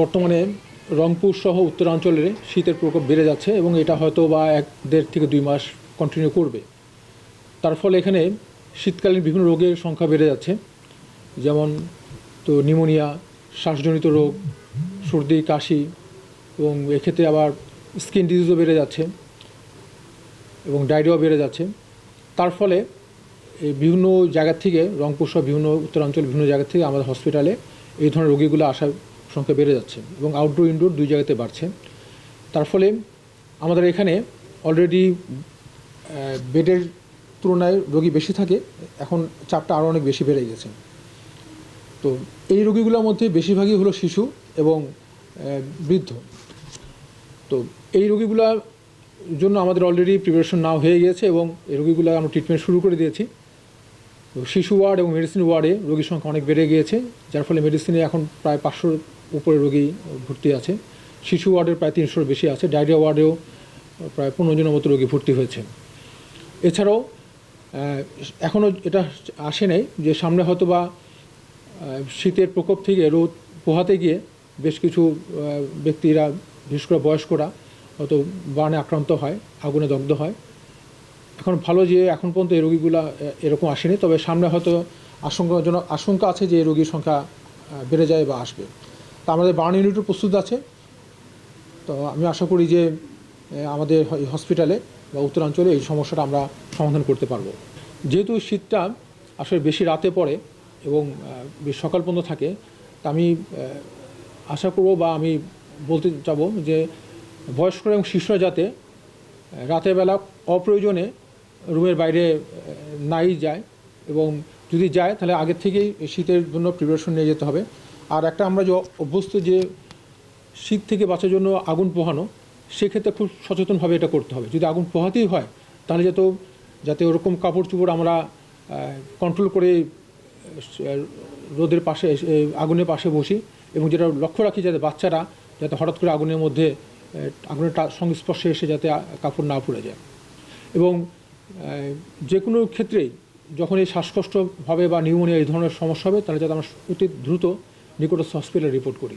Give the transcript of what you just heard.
বর্তমানে রংপুর সহ উত্তরাঞ্চলে শীতের প্রকোপ বেড়ে যাচ্ছে এবং এটা হয়তো বা এক দেড় থেকে দুই মাস কন্টিনিউ করবে। তার ফলে এখানে শীতকালীন বিভিন্ন রোগের সংখ্যা বেড়ে যাচ্ছে। যেমন তো নিউমোনিয়া, শ্বাসজনিত রোগ, সর্দি, কাশি এবং এক্ষেত্রে আবার স্কিন ডিজিজও বেড়ে যাচ্ছে এবং ডায়রিয়াও বেড়ে যাচ্ছে। তার ফলে বিভিন্ন জায়গা থেকে রংপুর সহ বিভিন্ন উত্তরাঞ্চল বিভিন্ন জায়গা থেকে আমাদের হসপিটালে এই ধরনের রোগীগুলো আসার সংখ্যা বেড়ে যাচ্ছে এবং আউটডোর ইনডোর দুই জায়গাতে বাড়ছে। তার ফলে আমাদের এখানে অলরেডি বেডের তুলনায় রোগী বেশি থাকে। এখন চাপটা আরও অনেক বেশি বেড়ে গেছে। তো এই রোগীগুলোর মধ্যে বেশিরভাগই হলো শিশু এবং বৃদ্ধ। তো এই রোগীগুলোর জন্য আমাদের অলরেডি প্রিপারেশন নাও হয়ে গিয়েছে এবং এই রোগীগুলো আমরা ট্রিটমেন্ট শুরু করে দিয়েছি। শিশু ওয়ার্ড এবং মেডিসিন ওয়ার্ডে রোগীর সংখ্যা অনেক বেড়ে গিয়েছে, যার ফলে মেডিসিনে এখন প্রায় পাঁচশোর উপরে রোগী ভর্তি আছে। শিশু ওয়ার্ডের প্রায় তিনশোর বেশি আছে। ডায়রিয়া ওয়ার্ডেও প্রায় পনেরো জনের মতো রোগী ভর্তি হয়েছে। এছাড়াও এখনও এটা আসে নাই যে সামনে হয়তো বা শীতের প্রকোপ থেকে রোদ পোহাতে গিয়ে বেশ কিছু ব্যক্তিরা, বিশেষ করে বয়স্করা, হয়তো বার্নে আক্রান্ত হয়, আগুনে দগ্ধ হয়। এখন ভালো যে এখন পর্যন্ত এই রোগীগুলো এরকম আসেনি, তবে সামনে হয়তো আশঙ্কাজনক, আশঙ্কা আছে যে এই রোগীর সংখ্যা বেড়ে যায় বা আসবে। তা আমাদের বার্ন ইউনিটও প্রস্তুত আছে। তো আমি আশা করি যে আমাদের হসপিটালে বা উত্তরাঞ্চলে এই সমস্যাটা আমরা সমাধান করতে পারব। যেহেতু শীতটা আসলে বেশি রাতে পড়ে এবং বেশ সকাল পর্যন্ত থাকে, তা আমি আশা করব বা আমি বলতে যাব যে, বয়স্করা এবং শিশুরা যাতে রাতের বেলা অপ্রয়োজনে রুমের বাইরে নাই যায় এবং যদি যায় তাহলে আগের থেকেই শীতের জন্য প্রিপারেশন নিয়ে যেতে হবে। আর একটা আমরা যে অভ্যস্ত যে শীত থেকে বাঁচার জন্য আগুন পোহানো, সেক্ষেত্রে খুব সচেতনভাবে এটা করতে হবে। যদি আগুন পোহাতেই হয়, তাহলে যাতে যাতে ওরকম কাপড় চোপড় আমরা কন্ট্রোল করে রোদের পাশে আগুনের পাশে বসি এবং যেটা লক্ষ্য রাখি যাতে বাচ্চারা যাতে হঠাৎ করে আগুনের মধ্যে আগুনের সংস্পর্শে এসে যাতে কাপড় না পুড়ে যায়। এবং যে কোনো ক্ষেত্রেই যখন এই শ্বাসকষ্ট হবে বা নিউমোনিয়া এই ধরনের সমস্যা হবে, তাহলে যাতে আমরা অতি দ্রুত নিকটস্থ হসপিটালে রিপোর্ট করি।